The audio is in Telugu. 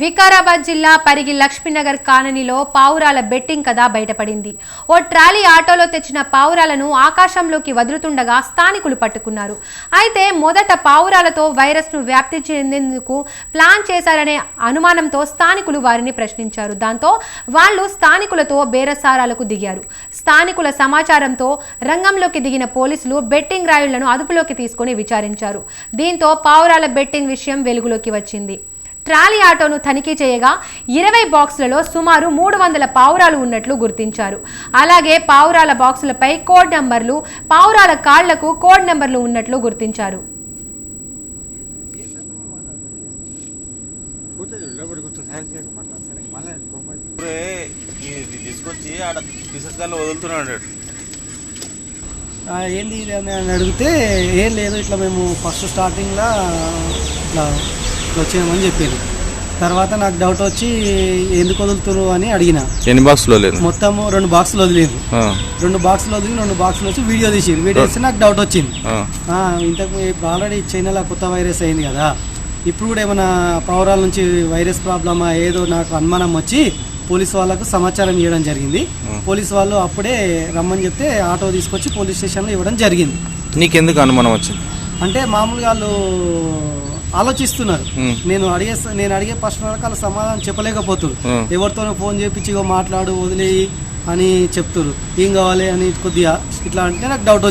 వికారాబాద్ జిల్లా పరిగి లక్ష్మీనగర్ కాలనీలో పావురాల బెట్టింగ్ కథ బయటపడింది. ఓ ట్రాలీ ఆటోలో తెచ్చిన పావురాలను ఆకాశంలోకి వదులుతుండగా స్థానికులు పట్టుకున్నారు. అయితే మొదట పావురాలతో వైరస్ను వ్యాప్తి చెందేందుకు ప్లాన్ చేశారనే అనుమానంతో స్థానికులు వారిని ప్రశ్నించారు. దాంతో వాళ్ళు స్థానికులతో బేరసారాలకు దిగారు. స్థానికుల సమాచారంతో రంగంలోకి దిగిన పోలీసులు బెట్టింగ్ రాయుళ్ళను అదుపులోకి తీసుకుని విచారించారు. దీంతో పావురాల బెట్టింగ్ విషయం వెలుగులోకి వచ్చింది. ట్రాలీ ఆటోను తనిఖీ చేయగా ఇరవై బాక్సులలో సుమారు మూడు వందల పావురాలు ఉన్నట్లు గుర్తించారు. అలాగే పావురాల బాక్సులపై కోడ్ నంబర్లు పావురాల కాళ్ళకు కోడ్ నంబర్లు ఉన్నట్లు గుర్తించారు. తీసుకొచ్చి ఆడ వదులుతున్నాడు ఏంది అని అడిగితే ఏం లేదు ఇట్లా మేము ఫస్ట్ స్టార్టింగ్లో ఇట్లా వచ్చామని చెప్పారు తర్వాత నాకు డౌట్ వచ్చి ఎందుకు వదులుతున్నారు అని అడిగిన. ఎన్ని బాక్స్లో లేదు మొత్తము రెండు బాక్సులు వదిలేదు రెండు బాక్సులు వదిలి రెండు బాక్సులు వచ్చి వీడియో తీసారు వీడియో తీస్తే నాకు డౌట్ వచ్చింది. ఇంతకు ఇప్పుడు ఆల్రెడీ చైనాలో కొత్త వైరస్ అయింది కదా. ఇప్పుడు కూడా ఏమైనా పౌరాల నుంచి వైరస్ ప్రాబ్లమా ఏదో నాకు అనుమానం వచ్చి పోలీస్ వాళ్ళకు సమాచారం ఇవ్వడం జరిగింది. పోలీస్ వాళ్ళు అప్పుడే రమ్మని చెప్తే ఆటో తీసుకొచ్చి పోలీస్ స్టేషన్లో ఇవ్వడం జరిగింది. నీకెందుకు అనుమానం వచ్చింది? అంటే మామూలుగా వాళ్ళు ఆలోచిస్తున్నారు. నేను అడిగే నేను అడిగే ప్రశ్న వాళ్ళు సమాధానం చెప్పలేకపోతున్నారు. ఎవరితోనో ఫోన్ చేపించి మాట్లాడు వదిలేయి అని చెప్తున్నారు ఏం కావాలి అని కొద్దిగా ఇట్లా అంటే నాకు డౌట్